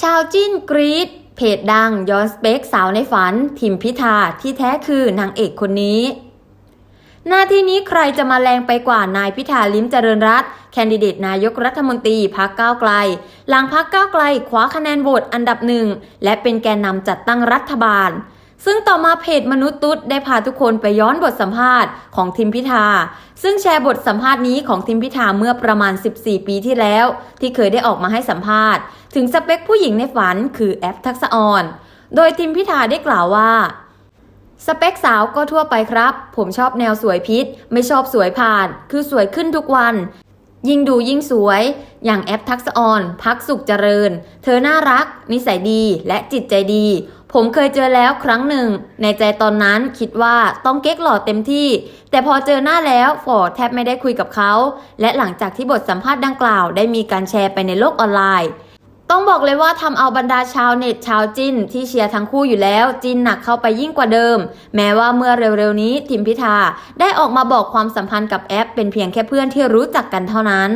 ชาวจิ้นกรีดเพจดังย้อนสเปคสาวในฝัน ทิมพิธาที่แท้คือนางเอกคนนี้ หน้าที่นี้ใครจะมาแรงไปกว่านายพิธาลิ้มเจริญรัตแคนดิเดตนายกรัฐมนตรีพักก้าวไกล หลังพักก้าวไกลคว้าคะแนนโหวตอันดับหนึ่ง และเป็นแกนนำจัดตั้งรัฐบาลซึ่งต่อมาเพจมนุษย์ตุ๊ดได้พาทุกคนไปย้อนบทสัมภาษณ์ของทิมพิธา ซึ่งแชร์บทสัมภาษณ์นี้ของทิมพิธาเมื่อประมาณ 14 ปีที่แล้ว ที่เคยได้ออกมาให้สัมภาษณ์ ถึงสเปคผู้หญิงในฝันคือแอปทักษะออน โดยทิมพิธาได้กล่าวว่า สเปคสาวก็ทั่วไปครับ ผมชอบแนวสวยพิษ ไม่ชอบสวยผ่าน คือสวยขึ้นทุกวัน ยิ่งดูยิ่งสวย อย่างแอปทักษะออน พักสุขเจริญ เธอน่ารัก นิสัยดีและจิตใจดี ผมเคยเจอแล้วครั้งหนึ่ง ในใจตอนนั้นคิดว่าต้องเก๊กหล่อเต็มที่ แต่พอเจอหน้าแล้วฟอร์แทบไม่ได้คุยกับเขา และหลังจากที่บทสัมภาษณ์ดังกล่าว ได้มีการแชร์ไปในโลกออนไลน์ ต้องบอกเลยว่าทำเอาบรรดาชาวเน็ตชาวจินที่เชียร์ทั้งคู่อยู่แล้ว จินหนักเข้าไปยิ่งกว่าเดิม แม้ว่าเมื่อเร็วๆนี้ทิมพิธาได้ออกมาบอกความสัมพันธ์กับแอป เป็นเพียงแค่เพื่อนที่รู้จักกันเท่านั้น